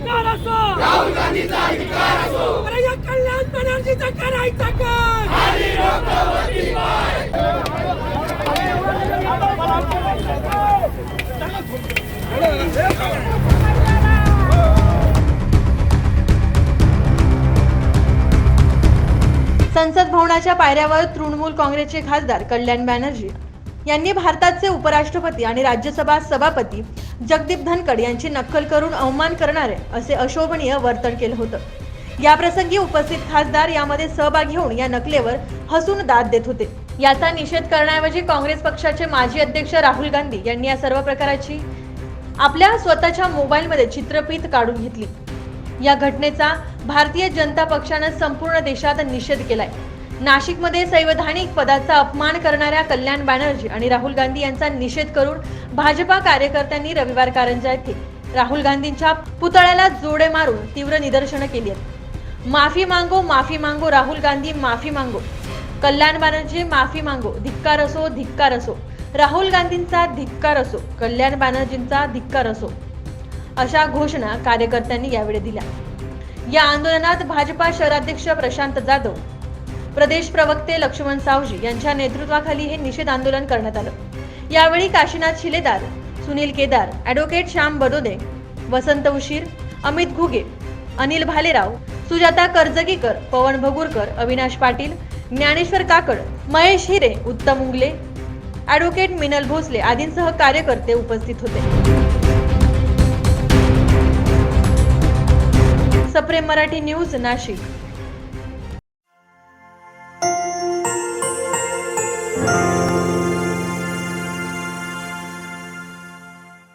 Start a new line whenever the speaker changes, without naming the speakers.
अधिकार असो. राहुल गांधीचा अधिकार असो. अरे या कल्याण बॅनर्जीचा करायचा काय?
संसद भवनाच्या पायऱ्यावर तृणमूल काँग्रेसचे खासदार कल्याण बॅनर्जी यांनी भारताचे उपराष्ट्रपती आणि राज्यसभा सभापती जगदीप धनकड यांची नक्कल करून अवमान करणारे असे अशोभनीय वर्तन केलं होतं. याप्रसंगी उपस्थित खासदार यामध्ये सहभागी होऊन या नकलेवर हसून दाद देत होते. याचा निषेध करण्याऐवजी काँग्रेस पक्षाचे माजी अध्यक्ष राहुल गांधी यांनी या सर्व प्रकाराची आपल्या स्वतःच्या मोबाईलमध्ये चित्रपीत काढून घेतली. या घटनेचा भारतीय जनता पक्षानं संपूर्ण देशात निषेध केलाय. नाशिकमध्ये संवैधानिक पदाचा अपमान करणाऱ्या कल्याण बॅनर्जी आणि राहुल गांधी यांचा निषेध करून भाजपा कार्यकर्त्यांनी रविवार कारंजा येथे राहुल गांधींच्या पुतळ्याला जोडे मारून तीव्र निदर्शनं केली आहेत. माफी मांगो माफी मांगो राहुल गांधी माफी मांगो. कल्याण बॅनर्जी माफी मांगो. धिक्कार असो धिक्कार असो. राहुल गांधींचा धिक्कार असो. कल्याण बॅनर्जींचा धिक्कार असो. अशा घोषणा कार्यकर्त्यांनी यावेळी दिल्या. या आंदोलनात भाजपा शहराध्यक्ष प्रशांत जाधव प्रदेश प्रवक्ते लक्ष्मण सावजी यांच्या नेतृत्वाखाली हे निषेध आंदोलन करण्यात आलं. यावेळी काशीनाथ शिलेदार सुनील केदार ॲडव्होकेट श्याम बडोदे वसंत उशीर अमित घुगे अनिल भालेराव सुजाता कर्जगीकर पवन भगुरकर अविनाश पाटील ज्ञानेश्वर काकड महेश हिरे उत्तम उंगले ॲडव्होकेट मिनल भोसले आदींसह कार्यकर्ते उपस्थित होते. सप्रेम मराठी न्यूज नाशिक.